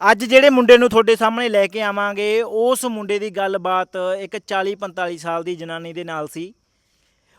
ਅੱਜ ਜਿਹੜੇ ਮੁੰਡੇ ਨੂੰ ਤੁਹਾਡੇ ਸਾਹਮਣੇ ਲੈ ਕੇ ਆਵਾਂਗੇ, ਉਸ ਮੁੰਡੇ ਦੀ ਗੱਲਬਾਤ ਇੱਕ 40 45 ਸਾਲ ਦੀ ਜਨਾਨੀ ਦੇ ਨਾਲ ਸੀ।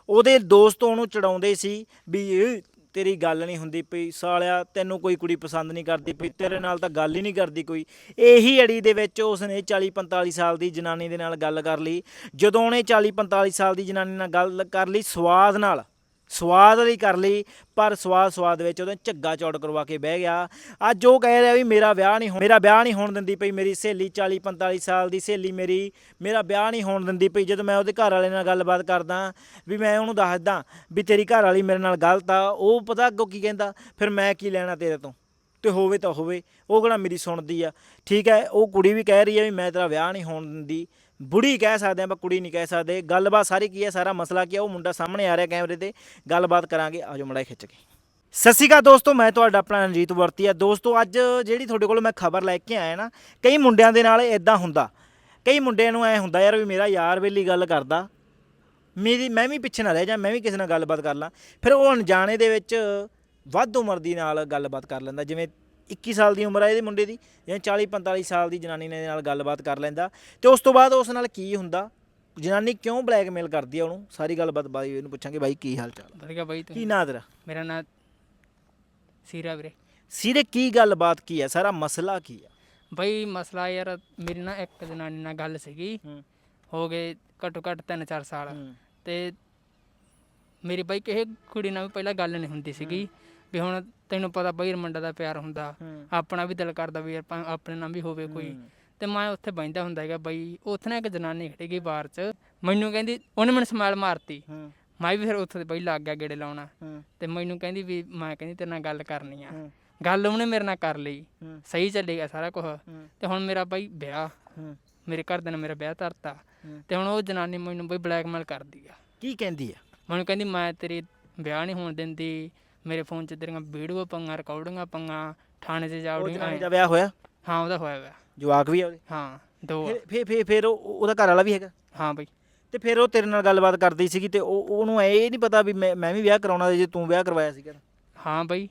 ਉਹਦੇ ਦੋਸਤ ਉਹਨੂੰ ਚੜਾਉਂਦੇ ਸੀ ਵੀ, ਇਹ ਤੇਰੀ ਗੱਲ ਨਹੀਂ ਹੁੰਦੀ ਪਈ, ਸਾਲਿਆ, ਤੈਨੂੰ ਕੋਈ ਕੁੜੀ ਪਸੰਦ ਨਹੀਂ ਕਰਦੀ ਪਈ, ਤੇਰੇ ਨਾਲ ਤਾਂ ਗੱਲ ਹੀ ਨਹੀਂ ਕਰਦੀ ਕੋਈ। ਇਹੀ ਅੜੀ ਦੇ ਵਿੱਚ ਉਸਨੇ 40 45 ਸਾਲ ਦੀ ਜਨਾਨੀ ਦੇ ਨਾਲ ਗੱਲ ਕਰ ਲਈ। ਜਦੋਂ ਉਹਨੇ 40 45 ਸਾਲ ਦੀ ਜਨਾਨੀ ਨਾਲ ਗੱਲ ਕਰ ਲਈ, ਸਵਾਦ ਨਾਲ ਸਵਾਦ ਲਈ ਕਰ ਲਈ, ਪਰ ਸਵਾਦ ਸਵਾਦ ਵਿੱਚ ਉਹਦੇ ਝੱਗਾ ਚੌੜ ਕਰਵਾ ਕੇ ਬਹਿ ਗਿਆ। ਅੱਜ ਉਹ ਕਹਿ ਰਿਹਾ ਵੀ ਮੇਰਾ ਵਿਆਹ ਨਹੀਂ ਹੋ ਮੇਰਾ ਵਿਆਹ ਨਹੀਂ ਹੋਣ ਦਿੰਦੀ ਪਈ ਮੇਰੀ ਸਹੇਲੀ 40 45 ਸਾਲ ਦੀ ਸਹੇਲੀ ਮੇਰੀ, ਮੇਰਾ ਵਿਆਹ ਨਹੀਂ ਹੋਣ ਦਿੰਦੀ ਪਈ ਜਦੋਂ ਮੈਂ ਉਹਦੇ ਘਰ ਵਾਲੇ ਨਾਲ ਗੱਲਬਾਤ ਕਰਦਾ, ਵੀ ਮੈਂ ਉਹਨੂੰ ਦੱਸਦਾ ਵੀ ਤੇਰੀ ਘਰ ਵਾਲੀ ਮੇਰੇ ਨਾਲ ਗਲਤ ਆ, ਉਹ ਪਤਾ ਅੱਗੋਂ ਕੀ ਕਹਿੰਦਾ, ਫਿਰ ਮੈਂ ਕੀ ਲੈਣਾ ਤੇਰੇ ਤੋਂ? ਤੇ ਹੋਵੇ ਤਾਂ ਹੋਵੇ, ਉਹ ਕਿਹੜਾ ਮੇਰੀ ਸੁਣਦੀ ਆ। ਠੀਕ ਹੈ, ਉਹ ਕੁੜੀ ਵੀ ਕਹਿ ਰਹੀ ਹੈ ਵੀ ਮੈਂ ਤੇਰਾ ਵਿਆਹ ਨਹੀਂ ਹੋਣ ਦਿੰਦੀ ਬੁੜੀ ਕਹਿ ਸਕਦੇ ਆ ਪਰ ਕੁੜੀ ਨਹੀਂ ਕਹਿ ਸਕਦੇ। ਗੱਲਬਾਤ ਸਾਰੀ ਕੀ ਹੈ? ਸਾਰਾ ਮਸਲਾ ਕੀ ਹੈ? ਉਹ ਮੁੰਡਾ ਸਾਹਮਣੇ ਆ ਰਿਹਾ ਕੈਮਰੇ ਤੇ। ਗੱਲਬਾਤ ਕਰਾਂਗੇ। ਆਜੋ ਮੜਾ ਖਿੱਚ ਕੇ। ਸਤਿ ਸ਼੍ਰੀ ਅਕਾਲ ਦੋਸਤੋ, ਮੈਂ ਤੁਹਾਡਾ ਆਪਣਾ ਰਣਜੀਤ ਵਰਤੀਆ ਦੋਸਤੋ, ਅੱਜ ਜਿਹੜੀ ਤੁਹਾਡੇ ਕੋਲ ਮੈਂ ਖਬਰ ਲੈ ਕੇ ਆਇਆ ਨਾ, ਕਈ ਮੁੰਡਿਆਂ ਦੇ ਨਾਲ ਇਦਾਂ ਹੁੰਦਾ। ਕਈ ਮੁੰਡਿਆਂ ਨੂੰ ਐ ਹੁੰਦਾ, ਯਾਰ ਵੀ ਮੇਰਾ ਯਾਰ ਵੇਲੀ ਗੱਲ ਕਰਦਾ। ਮੇਰੀ, ਮੈਂ ਵੀ ਪਿੱਛੇ ਨਾ ਰਹਿ ਜਾ, ਮੈਂ ਵੀ ਕਿਸੇ ਨਾਲ ਗੱਲਬਾਤ ਕਰ ਲਾਂ। ਫਿਰ ਉਹ ਅਣਜਾਣੇ ਦੇ ਵਿੱਚ ਵੱਧ ਉਮਰ ਦੀ ਨਾਲ ਗੱਲਬਾਤ ਕਰ ਲੈਂਦਾ। ਜਿਵੇਂ 21 ਸਾਲ ਦੀ ਉਮਰ ਹੈ ਇਹਦੇ ਮੁੰਡੇ ਦੀ ਜਾਂ 40 45 ਸਾਲ ਦੀ ਜਨਾਨੀ ਨੇ ਨਾਲ ਗੱਲਬਾਤ ਕਰ ਲੈਂਦਾ ਤੇ ਉਸ ਤੋਂ ਬਾਅਦ ਉਸ ਨਾਲ ਕੀ ਹੁੰਦਾ? ਜਨਾਨੀ ਕਿਉਂ ਬਲੈਕਮੇਲ ਕਰਦੀ ਆ ਉਹਨੂੰ? ਸਾਰੀ ਗੱਲਬਾਤ ਬਾਈ ਇਹਨੂੰ ਪੁੱਛਾਂਗੇ ਬਾਈ ਕੀ ਹਾਲ ਚਾਲ ਆ? ਵਧੀਆ ਬਾਈ ਕੀ ਨਾਂ ਤੇਰਾ? ਮੇਰਾ ਨਾਂ ਸੀਰਾ ਵੀਰੇ। ਸਿਰੇ ਕੀ ਗੱਲਬਾਤ ਕੀ ਹੈ ਸਾਰਾ ਮਸਲਾ ਕੀ ਹੈ ਬਾਈ ਮਸਲਾ ਯਾਰ ਮੇਰੀ ਨਾ ਇੱਕ ਜਨਾਨੀ ਨਾਲ ਗੱਲ ਸੀਗੀ। ਹੂੰ। ਹੋ ਗਏ ਘੱਟੋ ਘੱਟ 3-4 ਸਾਲ। ਤੇ ਮੇਰੀ ਬਾਈ ਕਿਸੇ ਕੁੜੀ ਨਾਲ ਵੀ ਪਹਿਲਾਂ ਗੱਲ ਨਹੀਂ ਹੁੰਦੀ ਸੀਗੀ। ਵੀ ਹੁਣ ਤੈਨੂੰ ਪਤਾ ਬਾਈ ਮੁੰਡਾ ਦਾ ਪਿਆਰ ਹੁੰਦਾ। ਆਪਣਾ ਵੀ ਦਿਲ ਕਰਦਾ ਵੀ ਭਾਵੇਂ ਆਪਣੇ ਨਾਲ ਵੀ ਹੋਵੇ ਕੋਈ। ਤੇ ਮੈਂ ਉੱਥੇ ਬੈਠਦਾ ਹੁੰਦਾ ਹੈਗਾ ਬਾਈ ਉੱਥੇ ਨਾ ਇੱਕ ਜਨਾਨੀ ਖੜੀ ਗਈ ਬਾਹਰ 'ਚ। ਮੈਨੂੰ ਕਹਿੰਦੀ ਉਹਨੇ ਮੈਨੂੰ ਸਮਾਲ ਮਾਰਤੀ। ਮੈਂ ਵੀ ਫਿਰ ਉੱਥੇ ਬਾਈ ਲੱਗ ਗਿਆ ਗੇੜੇ ਲਾਉਣਾ। ਤੇ ਮੈਨੂੰ ਕਹਿੰਦੀ ਵੀ ਮੈਂ ਕਹਿੰਦੀ ਤੇਰੇ ਨਾਲ ਗੱਲ ਕਰਨੀ ਆ। ਗੱਲ ਉਹਨੇ ਮੇਰੇ ਨਾਲ ਕਰ ਲਈ। ਸਹੀ ਚੱਲੇਗਾ ਸਾਰਾ ਕੁਝ ਤੇ ਹੁਣ ਮੇਰਾ ਬਾਈ ਵਿਆਹ। ਮੇਰੇ ਘਰਦਿਆਂ ਨੇ ਮੇਰਾ ਵਿਆਹ ਧਰਤਾ। ਤੇ ਹੁਣ ਉਹ ਜਨਾਨੀ ਮੈਨੂੰ ਬਈ ਬਲੈਕਮੇਲ ਕਰਦੀ ਆ। ਕੀ ਕਹਿੰਦੀ ਹੈ ਮੈਨੂੰ ਕਹਿੰਦੀ ਮੈਂ ਤੇਰੇ ਵਿਆਹ ਨਹੀਂ ਹੋਣ ਦਿੰਦੀ। ਮੇਰੇ ਫੋਨ 'ਚ ਤੇਰੀਆਂ ਵੀਡੀਓ ਪੰਗਾ ਰਿਕਾਰਡਿੰਗਾਂ ਪੰਗਾ ਥਾਣੇ 'ਚ ਉਹ ਜਾਉੜੀ ਜਨਾਨੀ ਦਾ ਵਿਆਹ ਹੋਇਆ? ਹਾਂ ਉਹਦਾ ਹੋਇਆ ਹੋਇਆ ਜਵਾਕ ਵੀ ਆ ਉਹਦੇ? ਹਾਂ ਦੋ ਆ। ਫਿਰ ਫਿਰ ਫਿਰ ਫਿਰ ਉਹ- ਉਹਦਾ ਘਰ ਵਾਲਾ ਵੀ ਹੈਗਾ? ਹਾਂ ਬਈ। ਤੇ ਫਿਰ ਉਹ ਤੇਰੇ ਨਾਲ ਗੱਲਬਾਤ ਕਰਦੀ ਸੀਗੀ ਤੇ ਉਹ ਉਹਨੂੰ ਇਹ ਨਹੀਂ ਪਤਾ ਵੀ ਮੈਂ ਮੈਂ ਵੀ ਵਿਆਹ ਕਰਾਉਣਾ ਜੇ ਤੂੰ ਵਿਆਹ ਕਰਵਾਇਆ ਸੀਗਾ ਹਾਂ ਬਈ।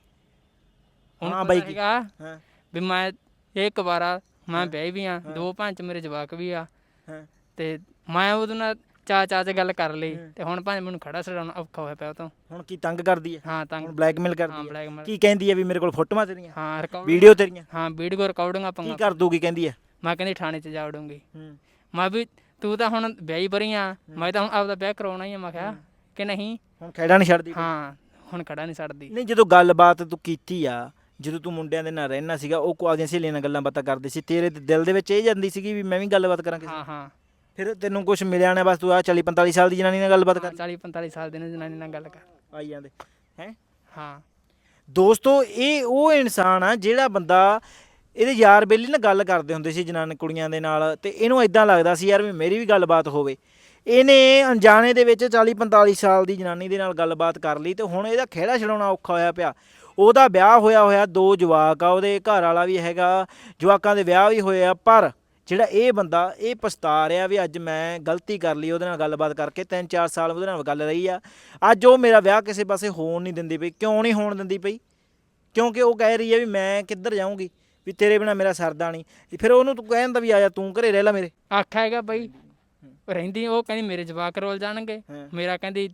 ਹੁਣ ਹਾਂ ਪਤਾ ਬਾਈ ਕੀ- ਹੈਗਾ ਹਾਂ। ਵੀ ਮੈਂ ਇੱਕ ਵਾਰਾ ਮੈਂ ਵਿਆਹੀ ਵੀ ਆ ਦੋ ਪੰਜ ਮੇਰੇ ਜਵਾਕ ਵੀ ਆ। ਹਾਂ। ਤੇ ਮੈਂ ਉਹਦੇ ਨਾਲ ਚਾ ਚਾ ਚ ਗੱਲ ਕਰ ਲਈ। ਤੇ ਹੁਣ ਭਾਵੇਂ ਮੈਨੂੰ ਖੜਾ ਛਡਾਉਣਾ ਔਖਾ ਹੋਇਆ ਪਿਆ ਉਹ ਤੋਂ। ਹੁਣ ਕੀ ਤੰਗ ਕਰਦੀ ਹੈ? ਹਾਂ ਤਾਂ ਹੁਣ ਬਲੈਕਮੇਲ ਹਾਂ ਕਰਦੀ ਹੈ ਬਲੈਕਮੇਲ ਕੀ ਕਹਿੰਦੀ ਹੈ ਵੀ ਮੇਰੇ ਕੋਲ ਫੋਟੋਆਂ ਤੇਰੀਆਂ? ਹਾਂ ਰਿਕਾਰਡ ਵੀਡੀਓ ਤੇਰੀਆਂ? ਹਾਂ ਵੀਡੀਓ ਰਿਕਾਰਡਿੰਗਾਂ ਕੀ ਪੰਗਾ ਕਰ ਦੂਗੀ ਕਹਿੰਦੀ ਹੈ? ਮੈਂ ਕਹਿੰਦੀ ਥਾਣੇ 'ਚ ਜਾ ਵੜੂੰਗੀ। ਹੂੰ। ਮੈਂ ਵੀ ਤੂੰ ਤਾਂ ਹੁਣ ਵਿਆਹੀ ਬਰੀ ਆ। ਮੈਂ ਤਾਂ ਹੁਣ ਆਪਦਾ ਵਿਆਹ ਕਰਾਉਣਾ ਹੀ ਆ ਮੈਂ ਕਿਹਾ ਕਿ ਨਹੀਂ। ਹੁਣ ਖੈੜਾ ਨਹੀਂ ਛੱਡਦੀ ਹਾਂ ਹੁਣ ਖੜਾ ਨਹੀਂ ਛੱਡਦੀ। ਨਹੀਂ ਜਦੋਂ ਗੱਲਬਾਤ ਤੂੰ ਕੀਤੀ ਆ ਜਦੋਂ ਤੂੰ ਮੁੰਡਿਆਂ ਦੇ ਨਾਲ ਰਹਿਣਾ ਸੀਗਾ ਉਹ ਕੁਆਦੀਆਂ ਸਹੇਲੀਆਂ ਨਾਲ ਗੱਲਾਂ ਬਾਤਾਂ ਕਰਦੇ ਸੀ ਤੇਰੇ ਤੇ ਦਿਲ ਦੇ ਵਿੱਚ ਇਹ ਜਾਂਦੀ ਸੀਗੀ ਵੀ ਮੈਂ ਵੀ ਗੱਲਬਾਤ ਕਰਾਂ ਕਿਸੇ। ਹਾਂ ਹਾਂ। ਫਿਰ ਤੈਨੂੰ ਕੁਝ ਮਿਲਿਆ ਨਾ ਬਸ ਤੂੰ ਆ 40 45 ਸਾਲ ਦੀ ਜਨਾਨੀ ਨਾਲ ਗੱਲਬਾਤ ਕਰ। 40 45 ਸਾਲ ਦੇ ਨੇ ਜਨਾਨੀ ਨਾਲ ਗੱਲ ਕਰ। ਆਈ ਜਾਂਦੇ ਹੈ? ਹਾਂ। ਦੋਸਤੋ ਇਹ ਉਹ ਇਨਸਾਨ ਆ ਜਿਹੜਾ ਬੰਦਾ ਇਹਦੇ ਯਾਰ ਬੇਲੀ ਨਾਲ ਗੱਲ ਕਰਦੇ ਹੁੰਦੇ ਸੀ ਜਨਾਨ ਕੁੜੀਆਂ ਦੇ ਨਾਲ ਤੇ ਇਹਨੂੰ ਇਦਾਂ ਲੱਗਦਾ ਸੀ ਯਾਰ ਵੀ ਮੇਰੀ ਵੀ ਗੱਲਬਾਤ ਹੋਵੇ। ਇਹਨੇ ਅਣਜਾਣੇ ਦੇ ਵਿੱਚ 40 45 ਸਾਲ ਦੀ ਜਨਾਨੀ ਦੇ ਨਾਲ ਗੱਲਬਾਤ ਕਰ ਲਈ ਤੇ ਹੁਣ ਇਹਦਾ ਖਹਿੜਾ ਛਡਾਉਣਾ ਔਖਾ ਹੋਇਆ ਪਿਆ। ਉਹਦਾ ਵਿਆਹ ਹੋਇਆ ਹੋਇਆ ਦੋ ਜਵਾਕ ਆ ਉਹਦੇ ਘਰ ਵਾਲਾ ਵੀ ਹੈਗਾ ਜਵਾਕਾਂ ਦੇ ਵਿਆਹ ਵੀ ਹੋਏ ਆ ਪਰ ਜਿਹੜਾ ਇਹ ਬੰਦਾ ਇਹ ਪਛਤਾ ਰਿਹਾ ਵੀ ਅੱਜ ਮੈਂ ਗਲਤੀ ਕਰ ਲਈ ਉਹਦੇ ਨਾਲ ਗੱਲਬਾਤ ਕਰਕੇ 3-4 ਸਾਲ ਉਹਦੇ ਨਾਲ ਗੱਲ ਰਹੀ ਆ। ਅੱਜ ਉਹ ਮੇਰਾ ਵਿਆਹ ਕਿਸੇ ਪਾਸੇ ਹੋਣ ਨਹੀਂ ਦਿੰਦੀ ਪਈ ਕਿਉਂ ਨਹੀਂ ਹੋਣ ਦਿੰਦੀ ਪਈ? ਕਿਉਂਕਿ ਉਹ ਕਹਿ ਰਹੀ ਹੈ ਵੀ ਮੈਂ ਕਿੱਧਰ ਜਾਊਂਗੀ ਵੀ ਤੇਰੇ ਬਿਨਾ ਮੇਰਾ ਸਰਦਾ ਨਹੀਂ। ਫਿਰ ਉਹਨੂੰ ਤੂੰ ਕਹਿੰਦਾ ਵੀ ਆ ਜਾ ਤੂੰ ਘਰੇ ਰਹਿ ਲੈ ਮੇਰੇ। ਆਖਿਆ ਹੈਗਾ ਬਈ ਰਹਿੰਦੀ ਉਹ ਕਹਿੰਦੀ ਮੇਰੇ ਜਵਾਕ ਰੋਲ ਜਾਣਗੇ। ਮੇਰਾ ਕਹਿੰਦੀ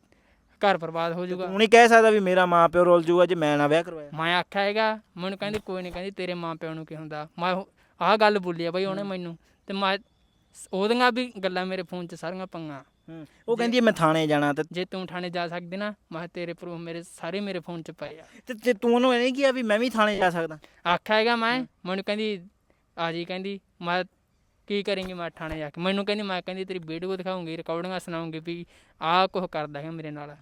ਘਰ ਬਰਬਾਦ ਹੋ ਜਾਊਗਾ। ਤੂੰ ਨਹੀਂ ਕਹਿ ਸਕਦਾ ਵੀ ਮੇਰਾ ਮਾਂ ਪਿਓ ਰੋਲ ਜੂਗਾ ਜੇ ਮੈਂ ਨਾ ਵਿਆਹ ਕਰਵਾਇਆ। ਮੈਂ ਆਖਿਆ ਹੈਗਾ ਮੈਨੂੰ ਕਹਿੰਦੀ ਕੋਈ ਨਹੀਂ ਕਹਿੰਦੀ ਤੇਰੇ ਮਾਂ ਪਿਓ ਨੂੰ ਕੀ ਹੁੰਦਾ? ਮੈਂ ਆਹ ਗੱਲ ਬੋਲੀ ਆ ਬਈ ਉਹਨੇ ਮੈਨੂੰ ਤੇ ਮੈਂ ਉਹਦੀਆਂ ਵੀ ਗੱਲਾਂ ਮੇਰੇ ਫੋਨ 'ਚ ਸਾਰੀਆਂ ਪੰਗਾ ਉਹ ਕਹਿੰਦੀ ਮੈਂ ਥਾਣੇ ਜਾਣਾ ਤੇ ਜੇ ਤੂੰ ਥਾਣੇ ਜਾ ਸਕਦੀ ਨਾ ਮੈਂ ਤੇਰੇ ਪ੍ਰੂਫ ਮੇਰੇ ਸਾਰੇ ਮੇਰੇ ਫੋਨ 'ਚ ਪਏ ਆ। ਤੇ- ਤੇ ਤੂੰ ਉਹਨੂੰ ਇਹ ਨਹੀਂ ਕਿਹਾ ਵੀ ਮੈਂ ਵੀ ਥਾਣੇ ਜਾ ਸਕਦਾ? ਆਖਿਆ ਹੈਗਾ ਮੈਂ ਮੈਨੂੰ ਕਹਿੰਦੀ ਆ ਜੀ ਕਹਿੰਦੀ ਮੈਂ ਕੀ ਕਰਾਂਗੀ ਮੈਂ ਥਾਣੇ ਜਾ ਕੇ? ਮੈਨੂੰ ਕਹਿੰਦੀ ਮੈਂ ਕਹਿੰਦੀ ਤੇਰੀ ਵੀਡੀਓ ਦਿਖਾਉਂਗੀ ਰਿਕਾਰਡਿੰਗਾਂ ਸੁਣਾਉਂਗੀ ਵੀ ਆਹ ਕੁਝ ਕਰਦਾ ਹੈ ਮੇਰੇ ਨਾਲ।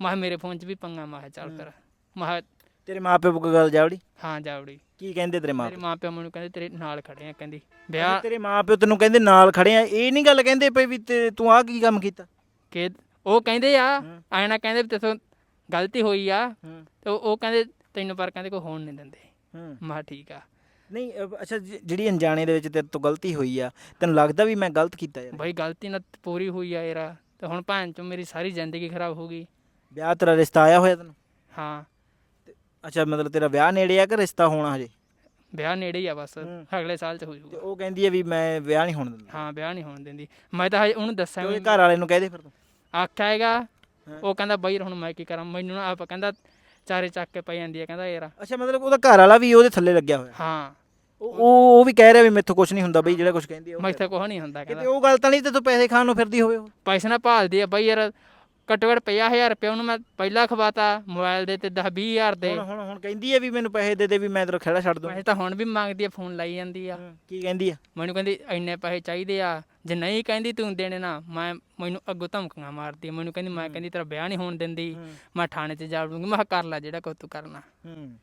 ਮੈਂ ਮੇਰੇ ਫੋਨ 'ਚ ਵੀ ਪੰਗਾ ਮੈਂ ਕਿਹਾ ਚੱਲ ਕਰ। ਮੈਂ ਤੇਰੇ ਮਾਂ ਪਿਓ ਕੋਲ ਗੱਲ ਜਾਵੜੀ? ਹਾਂ ਜਾਵੜੀ। ਕੀ ਕਹਿੰਦੇ ਤੇਰੇ ਮਾਂ ਮੇਰੇ ਪਿਓ? ਮੈਨੂੰ ਕਹਿੰਦੇ ਤੇਰੇ ਨਾਲ ਖੜੇ ਆ ਕਹਿੰਦੀ। ਵਿਆਹ ਤੇਰੇ ਮਾਂ ਪਿਓ ਤੈਨੂੰ ਕਹਿੰਦੇ ਨਾਲ ਖੜੇ ਆ। ਇਹ ਨਹੀਂ ਗੱਲ ਕਹਿੰਦੇ ਪਈ ਵੀ ਤੇ ਤੂੰ ਆਹ ਕੀ ਕੰਮ ਕੀਤਾ? ਕਿ ਉਹ ਕਹਿੰਦੇ ਆ ਹੂੰ। ਕਹਿੰਦੇ ਵੀ ਤੇਥੋਂ ਗਲਤੀ ਹੋਈ ਆ। ਹੂੰ। ਤੇ ਉਹ ਉਹ ਕਹਿੰਦੇ ਤੈਨੂੰ ਪਰ ਕਹਿੰਦੇ ਕੋਈ ਹੋਣ ਨਹੀਂ ਦਿੰਦੇ। ਹੂੰ। ਮੈਂ ਠੀਕ ਆ। ਨਹੀਂ ਅੱਛਾ ਜਿ- ਜਿਹੜੀ ਅਣਜਾਣੇ ਦੇ ਵਿੱਚ ਤੇਰੇ ਤੋਂ ਗਲਤੀ ਹੋਈ ਆ ਤੈਨੂੰ ਲੱਗਦਾ ਵੀ ਮੈਂ ਗਲਤ ਕੀਤਾ ਯਾਰ? ਬਈ ਗਲਤੀ ਨਾਲ ਪੂਰੀ ਹੋਈ ਆ ਯਾਰ। ਤੇ ਹੁਣ ਭੈਣ ਚੋਂ ਮੇਰੀ ਸਾਰੀ ਜ਼ਿੰਦਗੀ ਖਰਾਬ ਹੋ ਗਈ। ਵਿਆਹ ਤੇਰਾ ਰਿਸ਼ਤਾ ਆਇਆ ਹੋਇਆ ਤੈਨੂੰ? ਹਾਂ। ਅੱਛਾ ਮਤਲਬ ਤੇਰਾ ਵਿਆਹ ਨੇੜੇ ਆ ਕਿ ਰਿਸ਼ਤਾ ਹੋਣਾ ਹਜੇ? ਵਿਆਹ ਨੇੜੇ ਹੀ ਆ ਬਸ ਹੂੰ। ਅਗਲੇ ਸਾਲ ਚ ਹੋ ਤੇ ਜਾਊਗਾ ਉਹ ਕਹਿੰਦੀ ਹੈ ਵੀ ਮੈਂ ਵਿਆਹ ਨਹੀਂ ਹੋਣ ਦਿੰਦਾ। ਹਾਂ ਵਿਆਹ ਨਹੀਂ ਹੋਣ ਦਿੰਦੀ। ਮੈਂ ਤਾਂ ਹਜੇ ਉਹਨੂੰ ਦੱਸਾਂ ਤੇ ਵੀ ਘਰ ਵਾਲੇ ਨੂੰ ਕਹਦੇ ਫਿਰ ਤੂੰ। ਆਖਿਆ ਹੈਗਾ। ਉਹ ਕਹਿੰਦਾ ਬਈ ਹੁਣ ਮੈਂ ਕੀ ਕਰਾਂ? ਮੈਨੂੰ ਨਾ ਆਪ ਕਹਿੰਦਾ ਚਾਰੇ ਚੱਕ ਕੇ ਪਈ ਜਾਂਦੀ ਹੈ ਕਹਿੰਦਾ ਯਾਰ ਅੱਛਾ ਮਤਲਬ ਉਹਦਾ ਘਰ ਵਾਲਾ ਵੀ ਉਹਦੇ ਥੱਲੇ ਲੱਗਿਆ ਹੋਇਆ। ਹਾਂ। ਉਹ ਉਹ ਉਹ ਵੀ ਕਹਿ ਰਿਹਾ ਵੀ ਮੈਥੋਂ ਕੁਝ ਨਹੀਂ ਹੁੰਦਾ ਬਈ ਜਿਹੜਾ ਕੁਝ ਕਹਿੰਦੀ ਆ ਉਹ ਮੈਥੇ ਕੁਛ ਨਹੀਂ ਹੁੰਦਾ ਕਿਤੇ ਕਹਿੰਦਾ। ਉਹ ਗੱਲ ਤਾਂ ਨਹੀਂ ਤੇ ਤੂੰ ਪੈਸੇ ਖਾਣ ਨੂੰ ਫਿਰਦੀ ਹੋਵੇ ਉਹ। ਪੈਸੇ ਨਾ ਭਾਲਦੀ ਆ ਬਈ ਯਾਰ ਘੱਟੋ ਘੱਟ 50000 ਰੁਪਏ ਉਹਨੂੰ ਮੈਂ ਪਹਿਲਾਂ ਖਵਾਤਾ ਮੋਬਾਈਲ ਦੇ ਤੇ 10 20000 ਦੇ। ਹੁਣ ਹੁਣ ਹੁਣ ਕਹਿੰਦੀ ਹੈ ਵੀ ਮੈਨੂੰ ਪੈਸੇ ਦੇ ਦੇ ਵੀ ਮੈਂ ਤੇਰਾ ਖੇੜਾ ਛੱਡ ਦੂੰ। ਪੈਸੇ ਤਾਂ ਹੁਣ ਵੀ ਮੰਗਦੀ ਆ ਫੋਨ ਲਾਈ ਜਾਂਦੀ ਆ। ਕੀ ਕਹਿੰਦੀ ਆ? ਮੈਨੂੰ ਕਹਿੰਦੀ ਇੰਨੇ ਪੈਸੇ ਚਾਹੀਦੇ ਆ ਜੇ ਨਹੀਂ ਕਹਿੰਦੀ ਤੂੰ ਦੇਣੇ ਨਾ ਮੈਂ ਮੈਨੂੰ ਅੱਗੋਂ ਧਮਕੀਆਂ ਮਾਰਦੀ ਆ। ਮੈਨੂੰ ਕਹਿੰਦੀ ਮੈਂ ਕਹਿੰਦੀ ਤੇਰਾ ਵਿਆਹ ਨਹੀਂ ਹੋਣ ਦਿੰਦੀ। ਮੈਂ ਥਾਣੇ 'ਚ ਜਾ ਵੜੂੰਗੀ ਮੈਂ ਕਿਹਾ ਕਰ ਲੈ ਜਿਹੜਾ ਕੁਝ ਤੂੰ ਕਰਨਾ। ਹੂੰ।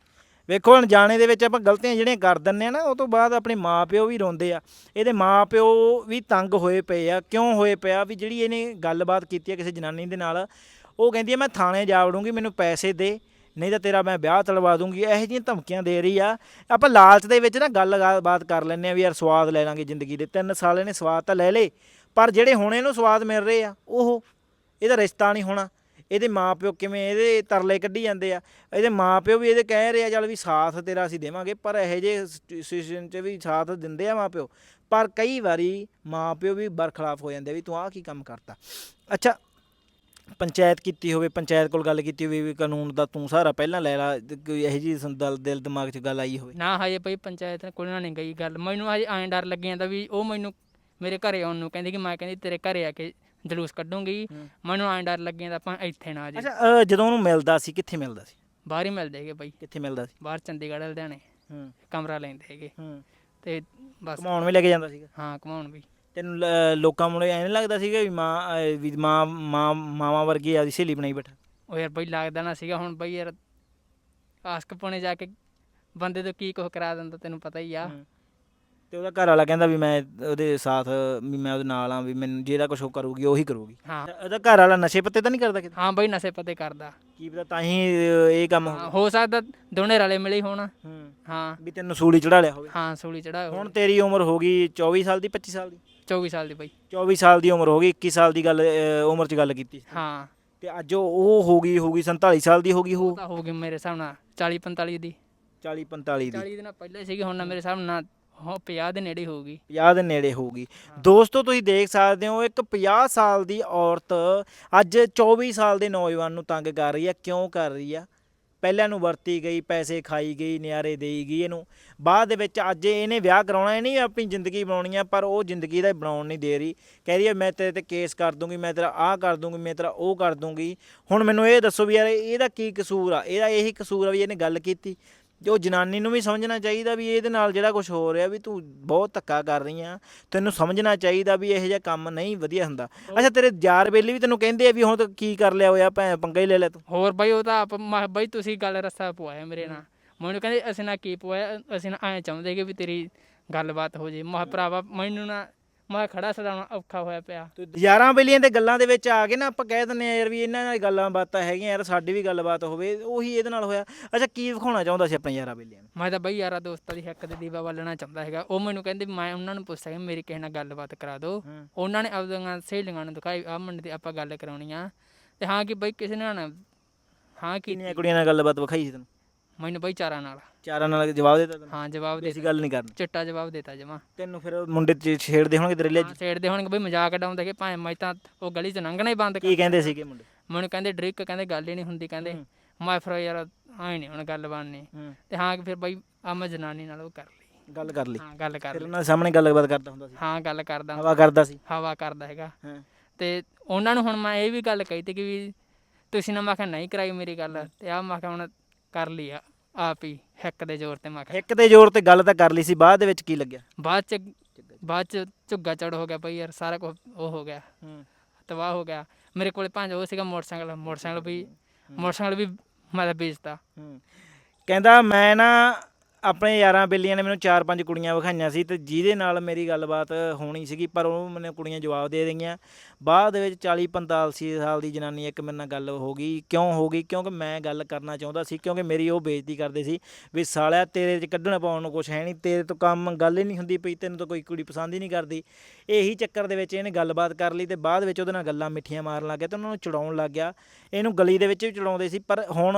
ਵੇਖੋ ਅਣਜਾਣੇ ਦੇ ਵਿੱਚ ਆਪਾਂ ਗਲਤੀਆਂ ਜਿਹੜੀਆਂ ਕਰ ਦਿੰਨੇ ਆ ਨਾ, ਉਹ ਤੋਂ ਬਾਅਦ ਆਪਣੇ ਮਾਪਿਓ ਵੀ ਰੋਂਦੇ ਆ। ਇਹਦੇ ਮਾਪਿਓ ਵੀ ਤੰਗ ਹੋਏ ਪਏ ਆ, ਕਿਉਂ ਹੋਏ ਪਿਆ ਵੀ ਜਿਹੜੀ ਇਹਨੇ ਗੱਲਬਾਤ ਕੀਤੀ ਆ ਕਿਸੇ ਜਨਾਨੀ ਦੇ ਨਾਲ, ਉਹ ਕਹਿੰਦੀ ਆ, ਮੈਂ ਥਾਣੇ ਜਾ ਵੜੂੰਗੀ, ਮੈਨੂੰ ਪੈਸੇ ਦੇ, ਨਹੀਂ ਤਾਂ ਤੇਰਾ ਮੈਂ ਵਿਆਹ ਤਲਵਾ ਦੂੰਗੀ। ਇਹੋ ਜਿਹੀਆਂ ਧਮਕੀਆਂ ਦੇ ਰਹੀ ਆ। ਆਪਾਂ ਲਾਲਚ ਦੇ ਵਿੱਚ ਨਾ ਗੱਲਬਾਤ ਕਰ ਲੈਂਦੇ ਆ ਵੀ ਯਾਰ ਸਵਾਦ ਲੈ ਲਾਂਗੇ ਜ਼ਿੰਦਗੀ ਦੇ। ਤਿੰਨ ਸਾਲ ਇਹਨੇ ਸਵਾਦ ਤਾਂ ਲੈ ਲੇ ਪਰ ਜਿਹੜੇ ਹੁਣ ਇਹਨੂੰ ਸਵਾਦ ਮਿਲ ਰਹੇ ਆ, ਉਹ ਇਹਦਾ ਰਿਸ਼ਤਾ ਨਹੀਂ ਹੋਣਾ। ਇਹਦੇ ਮਾਪਿਓ ਕਿਵੇਂ ਇਹਦੇ ਤਰਲੇ ਕੱਢੀ ਜਾਂਦੇ ਆ। ਇਹਦੇ ਮਾਪਿਓ ਵੀ ਇਹਦੇ ਕਹਿ ਰਹੇ ਆ, ਚੱਲ ਵੀ ਸਾਥ ਤੇਰਾ ਅਸੀਂ ਦੇਵਾਂਗੇ, ਪਰ ਇਹੋ ਜਿਹੇ ਸਿਚੁਏਸ਼ਨ 'ਚ ਵੀ ਸਾਥ ਦਿੰਦੇ ਆ ਮਾਪਿਓ। ਪਰ ਕਈ ਵਾਰੀ ਮਾਪਿਓ ਵੀ ਬਰਖਲਾਫ ਹੋ ਜਾਂਦੇ ਵੀ ਤੂੰ ਆਹ ਕੀ ਕੰਮ ਕਰਤਾ। ਅੱਛਾ, ਪੰਚਾਇਤ ਕੀਤੀ ਹੋਵੇ, ਪੰਚਾਇਤ ਕੋਲ ਗੱਲ ਕੀਤੀ ਹੋਵੇ ਵੀ ਕਾਨੂੰਨ ਦਾ ਤੂੰ ਸਾਰਾ ਪਹਿਲਾਂ ਲੈ ਲਾ, ਕੋਈ ਇਹੋ ਜਿਹੀ ਦਿਲ ਦਿਲ ਦਿਮਾਗ 'ਚ ਗੱਲ ਆਈ ਹੋਵੇ। ਨਾ ਹਜੇ ਬਈ ਪੰਚਾਇਤ ਕੋਲ ਨਾ ਨਹੀਂ ਗਈ ਗੱਲ। ਮੈਨੂੰ ਹਜੇ ਐਂ ਡਰ ਲੱਗ ਜਾਂਦਾ ਵੀ ਉਹ ਮੈਨੂੰ ਮੇਰੇ ਘਰੇ ਆਉਣ ਨੂੰ ਕਹਿੰਦੀ ਕਿ ਮੈਂ ਕਹਿੰਦੀ ਤੇਰੇ ਘਰੇ ਆ ਕੇ ਜਲੂਸ ਕੱਢੂੰਗੀ। ਮੈਨੂੰ ਐਂ ਡਰ ਲੱਗ ਜਾਂਦਾ ਆਪਾਂ ਇੱਥੇ ਨਾ ਆ ਜੀ ਅੱਛਾ ਅਹ ਜਦੋਂ ਉਹਨੂੰ ਮਿਲਦਾ ਸੀ ਕਿੱਥੇ ਮਿਲਦਾ ਸੀ? ਬਾਹਰ ਹੀ ਮਿਲਦੇ ਹੈਗੇ ਬਈ। ਕਿੱਥੇ ਮਿਲਦਾ ਸੀ? ਬਾਹਰ ਚੰਡੀਗੜ੍ਹ ਲੁਧਿਆਣੇ। ਹੂੰ। ਕਮਰਾ ਲੈਂਦੇ ਹੈਗੇ। ਹੂੰ। ਤੇ ਬਸ। ਕਮਾਉਣ ਵੀ ਲੈ ਕੇ ਜਾਂਦਾ ਸੀਗਾ? ਹਾਂ ਕਮਾਉਣ ਵੀ। ਤੈਨੂੰ ਲ- ਲੋਕਾਂ ਮੁੰਡੇ ਐਂ ਨੀ ਲੱਗਦਾ ਸੀਗਾ ਵੀ ਮਾਂ ਅਹ ਵੀ ਮਾਂ ਮਾਂ ਮਾਵਾਂ ਵਰਗੀ ਆਦੀ ਸਹੇਲੀ ਬਣਾਈ ਬੈਠਾ? ਉਹ ਯਾਰ ਬਈ ਲੱਗਦਾ ਨਾ ਸੀਗਾ ਹੁਣ ਬਈ ਯਾਰ ਆਸਕ ਪੁਣੇ ਜਾ ਕੇ ਬੰਦੇ ਤੋਂ ਕੀ ਕੁਝ ਕਰਾ ਦਿੰਦਾ ਤੈਨੂੰ ਪਤਾ ਹੀ ਆ। ਹੂੰ। ਤੇ ਉਹਦਾ ਘਰ ਵਾਲਾ ਕਹਿੰਦਾ ਵੀ ਮੈਂ ਉਹਦੇ ਸਾਥ ਵੀ ਮੈਂ ਉਹਦੇ ਨਾਲ ਆ ਵੀ ਮੈਨੂੰ ਜਿਹੜਾ ਕੁਝ ਉਹ ਕਰੂਗੀ ਉਹੀ ਕਰੂਗੀ। ਹਾਂ। ਉਹਦਾ ਘਰ ਵਾਲਾ ਨਸ਼ੇ ਪੱਤੇ ਤਾਂ ਨਹੀਂ ਕਰਦਾ ਕਿਤੇ? ਹਾਂ ਬਈ ਨਸ਼ੇ ਪਤੇ ਕਰਦਾ। ਕੀ ਪਤਾ ਤਾਂ ਹੀ ਅਹ, ਇਹ ਕੰਮ ਹੋ ਹਾਂ, ਹੋ ਸਕਦਾ ਦੋਨੇ ਰਲੇ ਮਿਲੇ ਹੋਣ। ਹੂੰ। ਹਾਂ। ਵੀ ਤੈਨੂੰ ਸੂਲੀ ਚੜਾ ਲਿਆ ਹੋਵੇ। ਹਾਂ ਸੂਲੀ ਚੜਾ ਹੁਣ ਤੇਰੀ ਉਮਰ ਹੋ ਗਈ 24 ਸਾਲ ਦੀ 25 ਸਾਲ ਦੀ? 24 ਸਾਲ ਦੀ ਬਈ। 24 ਸਾਲ ਦੀ ਉਮਰ ਹੋ ਗਈ 21 ਸਾਲ ਦੀ ਗੱਲ ਅਹ, ਉਮਰ 'ਚ ਗੱਲ ਕੀਤੀ ਸੀ। ਹਾਂ। ਤੇ ਅੱਜ ਉਹ ਹੋ ਗਈ ਹੋ ਗਈ 47 ਸਾਲ ਦੀ ਹੋ ਗਈ ਉਹ ਹੋ ਤਾਂ ਹੋ ਗਈ ਮੇਰੇ ਹਿਸਾਬ ਨਾਲ 40 45 ਦੀ। 40 45 ਦੀ। 40 ਦੇ ਨਾਲ ਪਹਿਲੇ ਸੀਗੀ ਹੁਣ ਨਾ ਮੇਰੇ ਹਿਸਾਬ ਨਾਲ ਹੋ 50 ਦੇ ਨੇੜੇ ਹੋਊਗੀ। 50 ਦੇ ਨੇੜੇ ਹੋਊਗੀ। ਦੋਸਤੋ, ਤੁਸੀਂ ਦੇਖ ਸਕਦੇ ਹੋ, ਇੱਕ 50 ਸਾਲ ਦੀ ਔਰਤ ਅੱਜ 24 ਸਾਲ ਦੇ ਨੌਜਵਾਨ ਨੂੰ ਤੰਗ ਕਰ ਰਹੀ ਹੈ ਕਿਉਂ ਕਰ ਰਹੀ ਆ? ਪਹਿਲਾਂ ਨੂੰ ਵਰਤੀ ਗਈ, ਪੈਸੇ ਖਾਈ ਗਈ, ਨਿਆਰੇ ਦੇਈ ਗਈ ਇਹਨੂੰ। ਬਾਅਦ ਦੇ ਵਿੱਚ ਅੱਜ ਇਹਨੇ ਵਿਆਹ ਕਰਾਉਣਾ, ਇਹ ਨਹੀਂ ਆਪਣੀ ਜ਼ਿੰਦਗੀ ਬਣਾਉਣੀ ਆ, ਪਰ ਉਹ ਜ਼ਿੰਦਗੀ ਦਾ ਬਣਾਉਣ ਨਹੀਂ ਦੇ ਰਹੀ। ਕਹਿ ਰਹੀ ਹੈ ਮੈਂ ਤੇਰੇ ਤੇ ਕੇਸ ਕਰ ਦੂੰਗੀ, ਮੈਂ ਤੇਰਾ ਆਹ ਕਰ ਦੂੰਗੀ, ਮੈਂ ਤੇਰਾ ਉਹ ਕਰ ਦੂੰਗੀ। ਹੁਣ ਮੈਨੂੰ ਇਹ ਦੱਸੋ ਵੀ ਯਾਰ, ਇਹਦਾ ਕੀ ਕਸੂਰ ਆ? ਇਹਦਾ ਇਹੀ ਕਸੂਰ ਆ ਵੀ ਇਹਨੇ ਗੱਲ ਕੀਤੀ। ਜੋ ਜਨਾਨੀ ਨੂੰ ਵੀ ਸਮਝਣਾ ਚਾਹੀਦਾ ਵੀ ਇਹਦੇ ਨਾਲ ਜਿਹੜਾ ਕੁਝ ਹੋ ਰਿਹਾ ਵੀ ਤੂੰ ਬਹੁਤ ਧੱਕਾ ਕਰ ਰਹੀ ਆ, ਤੈਨੂੰ ਸਮਝਣਾ ਚਾਹੀਦਾ ਵੀ ਇਹੋ ਜਿਹਾ ਕੰਮ ਨਹੀਂ ਵਧੀਆ ਹੁੰਦਾ। ਅੱਛਾ, ਤੇਰੇ ਯਾਰ ਬੇਲੀ ਵੀ ਤੈਨੂੰ ਕਹਿੰਦੇ ਆ ਵੀ ਹੁਣ ਤੂੰ ਕੀ ਕਰ ਲਿਆ ਹੋਇਆ ਭੈਣ ਪੰਗਾ ਹੀ ਲੈ ਲੈ ਤੂੰ। ਹੋਰ ਬਾਈ, ਉਹ ਤਾਂ ਆਪ ਮੈਂ, ਬਾਈ ਤੁਸੀਂ ਗੱਲ ਰਸਤਾ ਪਵਾਇਆ ਮੇਰੇ ਨਾਲ। ਮੈਨੂੰ ਕਹਿੰਦੇ ਅਸੀਂ ਨਾ ਕੀ ਪਵਾਇਆ ਅਸੀਂ ਨਾ ਐਂ ਚਾਹੁੰਦੇ ਕਿ ਵੀ ਤੇਰੀ ਗੱਲਬਾਤ ਹੋ ਜੇ। ਮੈਂ ਭਰਾਵਾ, ਮੈਨੂੰ ਨਾ ਮੈਂ ਖੜਾ ਛਡਾਉਣਾ ਔਖਾ ਹੋਇਆ ਪਿਆ। ਯਾਰਾਂ ਬੇਲੀਆਂ ਦੇ ਗੱਲਾਂ ਦੇ ਵਿੱਚ ਆ ਕੇ ਨਾ ਆਪਾਂ ਕਹਿ ਦਿੰਦੇ ਆ ਯਾਰ ਵੀ ਇਹਨਾਂ ਨਾਲ ਗੱਲਾਂ ਬਾਤਾਂ ਹੈਗੀਆਂ ਯਾਰ ਸਾਡੀ ਵੀ ਗੱਲਬਾਤ ਹੋਵੇ ਉਹੀ ਇਹਦੇ ਨਾਲ ਹੋਇਆ। ਅੱਛਾ ਕੀ ਵਿਖਾਉਣਾ ਚਾਹੁੰਦਾ ਸੀ ਆਪਣੇ ਯਾਰਾਂ ਬੇਲੀਆਂ ਨੂੰ? ਮੈਂ ਤਾਂ ਬਈ ਯਾਰਾ ਦੋਸਤਾਂ ਦੀ ਹੱਕ ਦੇ ਦੀਵਾ ਬਾਲਣਾ ਚਾਹੁੰਦਾ ਹੈਗਾ ਉਹ ਮੈਨੂੰ ਕਹਿੰਦੇ ਵੀ ਮੈਂ ਉਹਨਾਂ ਨੂੰ ਪੁੱਛਿਆ ਕਿ ਮੇਰੀ ਕਿਸੇ ਨਾਲ ਗੱਲਬਾਤ ਕਰਾ ਦਿਓ। ਉਹਨਾਂ ਨੇ ਆਪਦੀਆਂ ਸਹੇਲੀਆਂ ਨੂੰ ਦਿਖਾਈ ਆ ਮੁੰਡੇ ਦੀ ਆਪਾਂ ਗੱਲ ਕਰਾਉਣੀ ਆ। ਤੇ ਹਾਂ ਕਿ ਬਈ ਕਿਸੇ ਨੇ ਨਾ ਹਾਂ ਕੀਤੀ ਕਿੰਨੀਆਂ ਕੁੜੀਆਂ ਨਾਲ ਗੱਲਬਾਤ ਵਿਖਾਈ ਸੀ ਤੈਨੂੰ? ਮੈਨੂੰ ਬਈ ਚਾਰਾਂ ਨਾਲ। ਚਾਰਾਂ ਨਾਲ ਜਵਾਬ ਦੇ ਦਿੱਤਾ ਹਾਂ ਜਵਾਬ ਦੇ ਅਸੀਂ ਗੱਲ ਨਹੀਂ ਕਰਨੀ। ਚਿੱਟਾ ਜਵਾਬ ਦੇਤਾ ਜਮਾ। ਤੈਨੂੰ ਫਿਰ ਮੁੰਡੇ ਤੇ ਛੇੜਦੇ ਹੋਣਗੇ ਤੇਰੇ ਲਈ ਛੇੜਦੇ ਹੋਣਗੇ ਬਈ ਮਜ਼ਾਕ ਉਡਾਉਂਦੇ ਕਿ ਭਾਵੇਂ ਮੈਂ ਤਾਂ ਉਹ ਗਲੀ 'ਚ ਲੰਘਣਾ ਹੀ ਬੰਦ ਕਰ ਕੀ ਕਹਿੰਦੇ ਸੀਗੇ ਮੁੰਡੇ? ਮੈਨੂੰ ਕਹਿੰਦੇ ਡਰਿਕ ਕਹਿੰਦੇ ਗੱਲ ਹੀ ਨਹੀਂ ਹੁੰਦੀ ਕਹਿੰਦੇ। ਮੈਂ ਫਿਰ ਯਾਰ ਆਏ ਨਹੀਂ ਹੁਣ ਗੱਲ ਬਣਨੀ। ਹੂੰ। ਤੇ ਹਾਂ ਕਿ ਫਿਰ ਬਈ ਆ ਮੈਂ ਜਨਾਨੀ ਨਾਲ ਉਹ ਕਰ ਲਈ। ਗੱਲ ਕਰ ਲਈ। ਹਾਂ ਗੱਲ ਕਰ ਫਿਰ ਲਈ। ਉਹਨਾਂ ਦੇ ਸਾਹਮਣੇ ਗੱਲਬਾਤ ਕਰਦਾ ਹੁੰਦਾ ਸੀ। ਹਾਂ ਗੱਲ ਕਰਦਾ ਹਵਾ ਕਰਦਾ ਸੀ। ਹਵਾ ਕਰਦਾ ਹੈਗਾ। ਹਾਂ। ਤੇ ਉਹਨਾਂ ਨੂੰ ਹੁਣ ਮੈਂ ਇਹ ਵੀ ਗੱਲ ਕਹੀ ਤੀ ਕਿ ਵੀ ਤੁਸੀਂ ਨਾ ਮੈਂ ਕਿਹਾ ਨਹੀਂ ਕਰਾਈ ਮੇਰੀ ਗੱਲ। ਤੇ ਆ ਮੈਂ ਕਿਹਾ ਹੁਣ ਕਰ ਲਈ ਆ ਆਪ ਹੀ ਹਿੱਕ ਦੇ ਜ਼ੋਰ ਤੇ ਮੈਂ ਕਿਹਾ। ਇੱਕ ਦੇ ਜ਼ੋਰ ਤੇ ਗੱਲ ਤਾਂ ਕਰ ਲਈ ਸੀ ਬਾਅਦ ਦੇ ਵਿੱਚ ਕੀ ਲੱਗਿਆ? ਬਾਅਦ ਚ ਬਾਅਦ ਚ ਝੁੱਗਾ ਚੜ ਹੋ ਗਿਆ ਬਈ ਯਾਰ ਸਾਰਾ ਕੁਝ ਉਹ ਹੋ ਗਿਆ ਹੂੰ। ਤਬਾਹ ਹੋ ਗਿਆ। ਮੇਰੇ ਕੋਲੇ ਪੰਜ ਉਹ ਸੀਗਾ ਮੋਟਰਸਾਈਕਲ ਮੋਟਰਸਾਈਕਲ ਵੀ ਮੋਟਰਸਾਈਕਲ ਵੀ ਮੈਂ ਵੇਚਤਾ। ਹੂੰ। ਕਹਿੰਦਾ ਮੈਂ ਨਾ ਆਪਣੇ ਯਾਰਾਂ ਬੇਲੀਆਂ ਨੇ ਮੈਨੂੰ ਚਾਰ ਪੰਜ ਕੁੜੀਆਂ ਵਿਖਾਈਆਂ ਸੀ ਤੇ ਜਿਹਦੇ ਨਾਲ ਮੇਰੀ ਗੱਲਬਾਤ ਹੋਣੀ ਸੀਗੀ, ਪਰ ਉਹ ਮੈਨੂੰ ਕੁੜੀਆਂ ਜਵਾਬ ਦੇ ਰਹੀਆਂ। ਬਾਅਦ ਦੇ ਵਿੱਚ 40 45 ਸਾਲ ਦੀ ਜਨਾਨੀ ਇੱਕ ਮੇਰੇ ਨਾਲ ਗੱਲ ਹੋ ਗਈ। ਕਿਉਂ ਹੋ ਗਈ? ਕਿਉਂਕਿ ਮੈਂ ਗੱਲ ਕਰਨਾ ਚਾਹੁੰਦਾ ਸੀ, ਕਿਉਂਕਿ ਮੇਰੀ ਉਹ ਬੇਇੱਜ਼ਤੀ ਕਰਦੇ ਸੀ ਵੀ ਸਾਲਿਆ ਤੇਰੇ 'ਚ ਕੱਢਣ ਪਾਉਣ ਨੂੰ ਕੁਝ ਹੈ ਨਹੀਂ, ਤੇਰੇ ਤੋਂ ਕੰਮ ਗੱਲ ਹੀ ਨਹੀਂ ਹੁੰਦੀ ਪਈ, ਤੈਨੂੰ ਤਾਂ ਕੋਈ ਕੁੜੀ ਪਸੰਦ ਹੀ ਨਹੀਂ ਕਰਦੀ। ਇਹੀ ਚੱਕਰ ਦੇ ਵਿੱਚ ਇਹਨੇ ਗੱਲਬਾਤ ਕਰ ਲਈ ਤੇ ਬਾਅਦ ਵਿੱਚ ਉਹਦੇ ਨਾਲ ਗੱਲਾਂ ਮਿੱਠੀਆਂ ਮਾਰਨ ਲੱਗ ਗਿਆ ਤੇ ਉਹਨਾਂ ਨੂੰ ਚੜਾਉਣ ਲੱਗ ਗਿਆ। ਇਹਨੂੰ ਗਲੀ ਦੇ ਵਿੱਚ ਵੀ ਚੜਾਉਂਦੇ ਸੀ, ਪਰ ਹੁਣ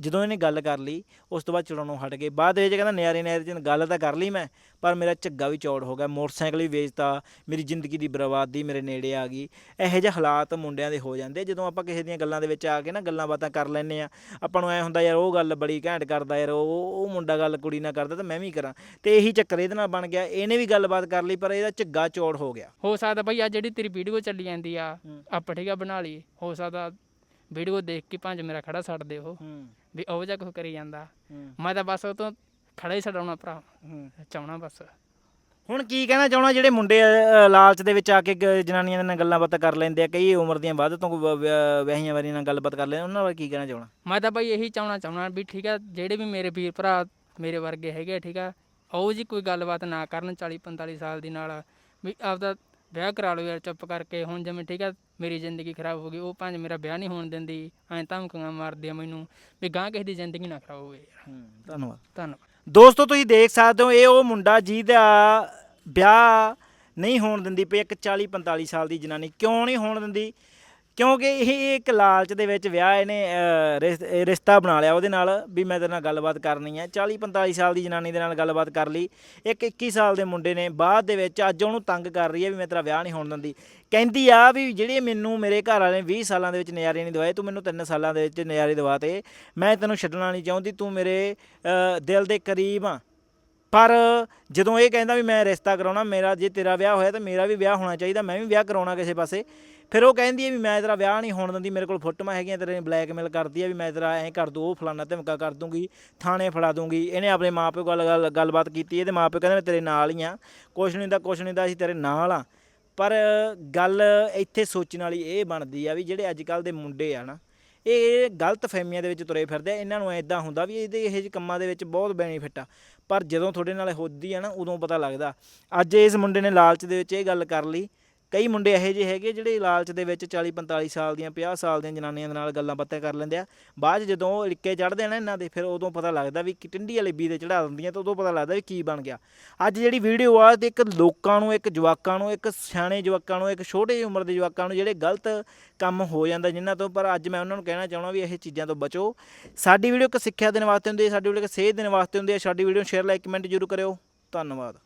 ਜਦੋਂ ਇਹਨੇ ਗੱਲ ਕਰ ਲਈ ਉਸ ਤੋਂ ਬਾਅਦ ਚੜਾਉਣੋਂ ਹਟ ਗਏ। ਬਾਅਦ ਵਿੱਚ ਕਹਿੰਦਾ ਨਿਆਰੇ ਨਿਆਰੇ ਚ ਗੱਲ ਤਾਂ ਕਰ ਲਈ ਮੈਂ ਪਰ ਮੇਰਾ ਝੱਗਾ ਵੀ ਚੌੜ ਹੋ ਗਿਆ ਮੋਟਰਸਾਈਕਲ ਵੀ ਵੇਚਤਾ ਮੇਰੀ ਜ਼ਿੰਦਗੀ ਦੀ ਬਰਬਾਦੀ ਮੇਰੇ ਨੇੜੇ ਆ ਗਈ। ਇਹੋ ਜਿਹੇ ਹਾਲਾਤ ਮੁੰਡਿਆਂ ਦੇ ਹੋ ਜਾਂਦੇ। ਜਦੋਂ ਆਪਾਂ ਕਿਸੇ ਦੀਆਂ ਗੱਲਾਂ ਦੇ ਵਿੱਚ ਆ ਕੇ ਨਾ ਗੱਲਾਂ ਬਾਤਾਂ ਕਰ ਲੈਂਦੇ ਆ। ਆਪਾਂ ਨੂੰ ਐ ਹੁੰਦਾ ਯਾਰ ਉਹ ਗੱਲ ਬੜੀ ਘੈਂਟ ਕਰਦਾ ਯਾਰ ਉਹ ਉਹ ਮੁੰਡਾ ਗੱਲ ਕੁੜੀ ਨਾਲ ਕਰਦਾ ਤਾਂ ਮੈਂ ਵੀ ਕਰਾਂ। ਤੇ ਇਹੀ ਚੱਕਰ ਇਹਦੇ ਨਾਲ ਬਣ ਗਿਆ। ਇਹਨੇ ਵੀ ਗੱਲਬਾਤ ਕਰ ਲਈ ਪਰ ਇਹਦਾ ਝੱਗਾ ਚੌੜ ਹੋ ਗਿਆ। ਹੋ ਸਕਦਾ ਬਈ ਆ ਜਿਹੜੀ ਤੇਰੀ ਵੀਡੀਓ ਚੱਲੀ ਜਾਂਦੀ ਆ। ਆਪਾਂ ਠੀਕ ਆ ਬਣਾ ਲਈ ਹੋ ਸਕਦਾ ਵੀਡੀਓ ਦੇਖ ਕੇ ਪੰਜ ਮੇਰਾ ਖੜਾ ਛੱਡ ਦੇ ਉਹ। ਵੀ ਉਹ ਜਿਹਾ ਕੁਝ ਕਰੀ ਜਾਂਦਾ। ਹੂੰ। ਮੈਂ ਤਾਂ ਬਸ ਉਹ ਤੋਂ ਖੜਾ ਹੀ ਛਡਾਉਣਾ ਭਰਾ। ਹੂੰ। ਚਾਹਣਾ ਬਸ। ਹੁਣ ਕੀ ਕਹਿਣਾ ਚਾਹਣਾ ਜਿਹੜੇ ਮੁੰਡੇ ਅ, ਲਾਲਚ ਦੇ ਵਿੱਚ ਆ ਕੇ ਗ- ਜਨਾਨੀਆਂ ਦੇ ਨਾਲ ਗੱਲਾਂ ਬਾਤਾਂ ਕਰ ਲੈਂਦੇ ਆ ਕਈ ਉਮਰ ਦੀਆਂ ਵੱਧ ਤੋਂ ਵ- ਵਿਆਹ- ਵਿਆਹੀਆਂ ਵਾਰੀਆਂ ਨਾਲ ਗੱਲਬਾਤ ਕਰ ਲੈਂਦੇ ਉਹਨਾਂ ਬਾਰੇ ਕੀ ਕਹਿਣਾ ਚਾਹਣਾ? ਮੈਂ ਤਾਂ ਬਈ ਇਹੀ ਚਾਹਣਾ ਚਾਹਣਾ ਵੀ ਠੀਕ ਆ ਜਿਹੜੇ ਵੀ ਮੇਰੇ ਵੀਰ ਭਰਾ ਮੇਰੇ ਵਰਗੇ ਹੈਗੇ ਆ, ਠੀਕ ਆ ਉਹ ਜੀ ਕੋਈ ਗੱਲਬਾਤ ਨਾ ਕਰਨ 40 45 ਸਾਲ ਦੀ ਨਾਲ ਵੀ ਆਪਦਾ ਵਿਆਹ ਕਰਾ ਲਓ ਯਾਰ ਚੁੱਪ ਕਰਕੇ ਹੁਣ ਜਿਵੇਂ ਠੀਕ ਆ ਮੇਰੀ ਜ਼ਿੰਦਗੀ ਖਰਾਬ ਹੋ ਗਈ ਉਹ ਪੰਜ ਮੇਰਾ ਵਿਆਹ ਨਹੀਂ ਹੋਣ ਦਿੰਦੀ ਐਂ ਧਮਕੀਆਂ ਮਾਰਦੀ ਆ ਮੈਨੂੰ ਵੀ ਗਾਂ ਕਿਸੇ ਦੀ ਜ਼ਿੰਦਗੀ ਨਾ ਖਰਾਬ ਹੋਵੇ ਯਾਰ। ਧੰਨਵਾਦ। ਧੰਨਵਾਦ। ਦੋਸਤੋ ਤੁਸੀਂ ਦੇਖ ਸਕਦੇ ਹੋ ਇਹ ਉਹ ਮੁੰਡਾ ਜਿਹਦਾ ਵਿਆਹ ਨਹੀਂ ਹੋਣ ਦਿੰਦੀ ਪਈ ਇੱਕ 40 45 ਸਾਲ ਦੀ ਜਨਾਨੀ ਕਿਉਂ ਨਹੀਂ ਹੋਣ ਦਿੰਦੀ? ਕਿਉਂਕਿ ਇਹ ਇੱਕ ਲਾਲਚ ਦੇ ਵਿੱਚ ਵਿਆਹ ਇਹਨੇ ਰਿਸ- ਰਿਸ਼ਤਾ ਬਣਾ ਲਿਆ ਉਹਦੇ ਨਾਲ ਵੀ ਮੈਂ ਤੇਰੇ ਨਾਲ ਗੱਲਬਾਤ ਕਰਨੀ ਹੈ 40 45 ਸਾਲ ਦੀ ਜਨਾਨੀ ਦੇ ਨਾਲ ਗੱਲਬਾਤ ਕਰ ਲਈ। ਇੱਕ 21 ਸਾਲ ਦੇ ਮੁੰਡੇ ਨੇ। ਬਾਅਦ ਦੇ ਵਿੱਚ ਅੱਜ ਉਹਨੂੰ ਤੰਗ ਕਰ ਰਹੀ ਹੈ ਵੀ ਮੈਂ ਤੇਰਾ ਵਿਆਹ ਨਹੀਂ ਹੋਣ ਦਿੰਦੀ। ਕਹਿੰਦੀ ਆ ਵੀ ਜਿਹੜੇ ਮੈਨੂੰ ਮੇਰੇ ਘਰ ਵਾਲੇ ਨੇ 20 ਸਾਲਾਂ ਦੇ ਵਿੱਚ ਨਜ਼ਾਰੇ ਨਹੀਂ ਦਵਾਏ ਤੂੰ ਮੈਨੂੰ 3 ਸਾਲਾਂ ਦੇ ਵਿੱਚ ਨਜ਼ਾਰੇ ਦਵਾਤੇ ਮੈਂ ਤੈਨੂੰ ਛੱਡਣਾ ਨਹੀਂ ਚਾਹੁੰਦੀ ਤੂੰ ਮੇਰੇ ਅਹ, ਦਿਲ ਦੇ ਕਰੀਬ ਆ। ਪਰ ਜਦੋਂ ਇਹ ਕਹਿੰਦਾ ਵੀ ਮੈਂ ਰਿਸ਼ਤਾ ਕਰਾਉਣਾ ਮੇਰਾ ਜੇ ਤੇਰਾ ਵਿਆਹ ਹੋਇਆ ਤਾਂ ਮੇਰਾ ਵੀ ਵਿਆਹ ਹੋਣਾ ਚਾਹੀਦਾ ਮੈਂ ਵੀ ਵਿਆਹ ਕਰਾਉਣਾ ਕਿਸੇ ਪਾਸੇ। ਫਿਰ ਉਹ ਕਹਿੰਦੀ ਹੈ ਵੀ ਮੈਂ ਤੇਰਾ ਵਿਆਹ ਨਹੀਂ ਹੋਣ ਦਿੰਦੀ, ਮੇਰੇ ਕੋਲ ਫੋਟੋਆਂ ਹੈਗੀਆਂ, ਤੇਰੇ ਬਲੈਕਮੇਲ ਕਰਦੀ ਹੈ ਵੀ ਮੈਂ ਤੇਰਾ ਐਂ ਕਰ ਦੂੰ, ਉਹ ਫਲਾਨਾ ਧਮਕਾ ਕਰ ਦੂੰਗੀ, ਥਾਣੇ ਫੜਾ ਦੂੰਗੀ। ਇਹਨੇ ਆਪਣੇ ਮਾਪਿਓ ਕੋਲ ਗੱਲ, ਗੱਲਬਾਤ ਕੀਤੀ ਇਹਦੇ ਮਾਪਿਓ ਕਹਿੰਦੇ ਮੈਂ ਤੇਰੇ ਨਾਲ ਹੀ ਆ, ਕੁਛ ਨਹੀਂ ਦਾ ਕੁਛ ਨਹੀਂ ਦਾ ਅਸੀਂ ਤੇਰੇ ਨਾਲ ਆ। ਪਰ ਗੱਲ ਇੱਥੇ ਸੋਚਣ ਵਾਲੀ ਇਹ ਬਣਦੀ ਆ ਵੀ ਜਿਹੜੇ ਅੱਜ ਕੱਲ ਦੇ ਮੁੰਡੇ ਆ ਨਾ, ਇਹ ਗਲਤ ਫਹਿਮੀਆਂ ਦੇ ਵਿੱਚ ਤੁਰੇ ਫਿਰਦੇ ਆ, ਇਹਨਾਂ ਨੂੰ ਐਦਾਂ ਹੁੰਦਾ ਵੀ ਇਹਦੇ ਇਹੋ ਜਿਹੇ ਕੰਮਾਂ ਦੇ ਵਿੱਚ ਬਹੁਤ ਬੈਨੀਫਿਟ ਆ। ਪਰ ਜਦੋਂ ਤੁਹਾਡੇ ਨਾਲ ਹੋਦੀ ਆ ਨਾ, ਉਦੋਂ ਪਤਾ ਲੱਗਦਾ, ਅੱਜ ਇਸ ਮੁੰਡੇ ਨੇ ਲਾਲਚ ਦੇ ਵਿੱਚ ਇਹ ਗੱਲ ਕਰ ਲਈ ਕਈ ਮੁੰਡੇ ਇਹੋ ਜਿਹੇ ਹੈਗੇ ਜਿਹੜੇ ਲਾਲਚ ਦੇ ਵਿੱਚ 40 45 ਸਾਲ ਦੀਆਂ 50 ਸਾਲ ਦੀਆਂ ਜਨਾਨੀਆਂ ਦੇ ਨਾਲ ਗੱਲਾਂ ਬਾਤਾਂ ਕਰ ਲੈਂਦੇ ਆ। ਬਾਅਦ 'ਚ ਜਦੋਂ ਉਹ ਲਿੱਕੇ ਚੜ੍ਹਦੇ ਆ ਨਾ ਇਹਨਾਂ ਦੇ, ਫਿਰ ਉਦੋਂ ਪਤਾ ਲੱਗਦਾ ਵੀ ਟਿੰਡੀ ਵਾਲੇ ਬੀ ਦੇ ਚੜਾ ਦਿੰਦੀਆਂ ਤਾਂ ਉਦੋਂ ਪਤਾ ਲੱਗਦਾ ਵੀ ਕੀ ਬਣ ਗਿਆ। ਅੱਜ ਜਿਹੜੀ ਵੀਡੀਓ ਆ, ਤੇ ਇੱਕ ਲੋਕਾਂ ਨੂੰ, ਇੱਕ ਜਵਾਕਾਂ ਨੂੰ, ਇੱਕ ਸਿਆਣੇ ਜਵਾਕਾਂ ਨੂੰ, ਇੱਕ ਛੋਟੇ ਉਮਰ ਦੇ ਜਵਾਕਾਂ ਨੂੰ ਜਿਹੜੇ ਗਲਤ ਕੰਮ ਹੋ ਜਾਂਦਾ ਜਿਨ੍ਹਾਂ ਤੋਂ, ਪਰ ਅੱਜ ਮੈਂ ਉਹਨਾਂ ਨੂੰ ਕਹਿਣਾ ਚਾਹੁੰਦਾ ਵੀ ਇਹ ਚੀਜ਼ਾਂ ਤੋਂ ਬਚੋ। ਸਾਡੀ ਵੀਡੀਓ ਇੱਕ ਸਿੱਖਿਆ ਦੇਣ ਵਾਸਤੇ ਹੁੰਦੀ ਹੈ, ਸਾਡੀ ਵੀਡੀਓ ਇੱਕ ਸੇਧ ਦੇਣ ਵਾਸਤੇ ਹੁੰਦੀ ਹੈ। ਸਾਡੀ ਵੀਡੀਓ ਨੂੰ ਸ਼ੇਅਰ, ਲਾਈਕ, ਕਮੈਂਟ ਜ਼ਰੂਰ ਕਰਿਓ। ਧੰਨਵਾਦ।